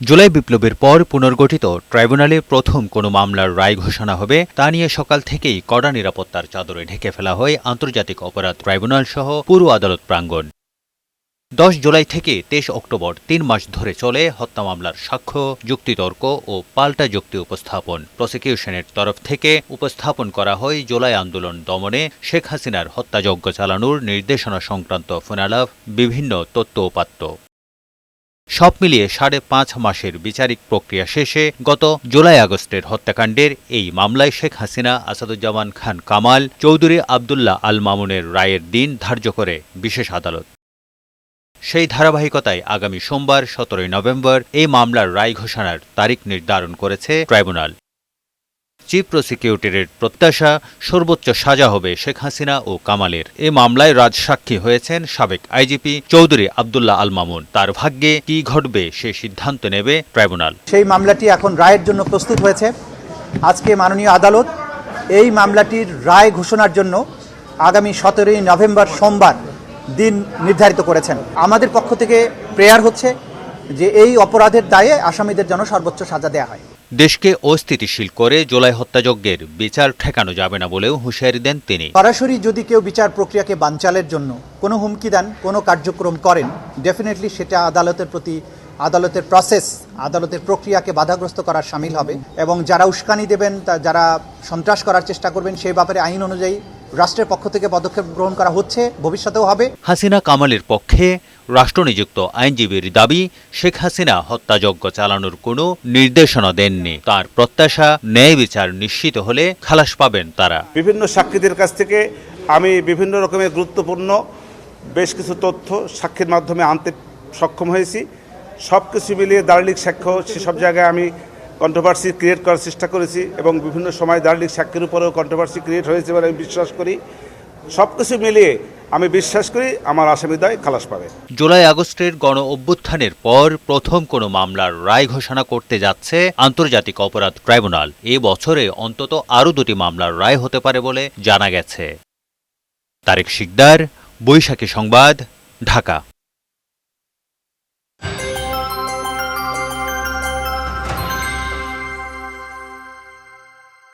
জুলাই বিপ্লবের পর পুনর্গঠিত ট্রাইব্যুনালে প্রথম কোনো মামলার রায় ঘোষণা হবে, তা নিয়ে সকাল থেকেই কড়া নিরাপত্তার চাদরে ঢেকে ফেলা হয় আন্তর্জাতিক অপরাধ ট্রাইব্যুনাল সহ পুরো আদালত প্রাঙ্গণ। দশ জুলাই থেকে তেইশ অক্টোবর, তিন মাস ধরে চলে হত্যা মামলার সাক্ষ্য, যুক্তিতর্ক ও পাল্টা যুক্তি উপস্থাপন। প্রসিকিউশনের তরফ থেকে উপস্থাপন করা হয় জুলাই আন্দোলন দমনে শেখ হাসিনার হত্যাযজ্ঞ চালানোর নির্দেশনা সংক্রান্ত ফোনালাভ, বিভিন্ন তথ্য উপাত্ত সব মিলিয়ে সাড়ে পাঁচ মাসের বিচারিক প্রক্রিয়া শেষে গত জুলাই আগস্টের হত্যাকাণ্ডের এই মামলায় শেখ হাসিনা, আসাদুজ্জামান খান কামাল, চৌধুরী আবদুল্লাহ আল মামুনের রায়ের দিন ধার্য করে বিশেষ আদালত। সেই ধারাবাহিকতায় আগামী সোমবার, সতেরোই নভেম্বর, এই মামলার রায় ঘোষণার তারিখ নির্ধারণ করেছে ট্রাইব্যুনাল। চিফ প্রসিকিউটরের প্রত্যাশা, সর্বোচ্চ সাজা হবে শেখ হাসিনা ও কামালের। এ মামলায় রাজসাক্ষী হয়েছেন সাবেক আইজিপি চৌধুরী আবদুল্লাহ আল মামুন। তার ভাগ্যে কি ঘটবে সে সিদ্ধান্ত নেবে ট্রাইব্যুনাল। সেই মামলাটি এখন রায়ের জন্য প্রস্তুত হয়েছে। আজকে মাননীয় আদালত এই মামলাটির রায় ঘোষণার জন্য আগামী সতেরোই নভেম্বর সোমবার দিন নির্ধারিত করেছেন। আমাদের পক্ষ থেকে প্রেয়ার হচ্ছে যে এই অপরাধের দায়ে আসামিদের যেন সর্বোচ্চ সাজা দেওয়া হয়। দেশকে অস্থিতিশীল করে জুলাই হত্যাযজ্ঞের বিচার ঠেকানো যাবে না বলেও হুঁশিয়ারি দেন তিনি। সরাসরি যদি কেউ বিচার প্রক্রিয়াকে বানচালের জন্য কোনো হুমকি দেন কোনো কার্যক্রম করেন ডেফিনেটলি সেটা আদালতের প্রতি আদালতের প্রসেস আদালতের প্রক্রিয়াকে বাধাগ্রস্ত করার সামিল হবে এবং যারা উস্কানি দেবেন তা যারা সন্ত্রাস করার চেষ্টা করবেন সেই ব্যাপারে আইন অনুযায়ী রাষ্ট্রের পক্ষ থেকে পদক্ষেপ গ্রহণ করা হচ্ছে ভবিষ্যতেও হবে। হাসিনা কামালের পক্ষে রাষ্ট্রনিযুক্ত আইনজীবীর দাবি শেখ হাসিনা হত্যাযজ্ঞ চালানোর কোনো নির্দেশনা দেননি। তার প্রত্যাশা ন্যায় বিচার নিশ্চিত হলে খালাস পাবেন তারা। বিভিন্ন সাক্ষীদের কাছ থেকে আমি বিভিন্ন রকমের গুরুত্বপূর্ণ বেশ কিছু তথ্য সাক্ষীর মাধ্যমে আনতে সক্ষম হয়েছি। সব কিছু মিলিয়ে দার্লিক সাক্ষ্য সেসব জায়গায় আমি কন্ট্রোভার্সি ক্রিয়েট করার চেষ্টা করেছি এবং বিভিন্ন সময় দার্লিক সাক্ষীর উপরেও কন্ট্রোভার্সি ক্রিয়েট হয়েছে বলে আমি বিশ্বাস করি। সব কিছু মিলিয়ে আমি বিশ্বাস করি আমার আসামিদায় খালাস পাবে। জুলাই আগস্টের গণ অভ্যুত্থানের পর প্রথম কোনো মামলার রায় ঘোষণা করতে যাচ্ছে আন্তর্জাতিক অপরাধ ট্রাইব্যুনাল। এ বছরে অন্তত আরও দুটি মামলার রায় হতে পারে বলে জানা গেছে। তারেক শিকদার, বৈশাখী সংবাদ, ঢাকা।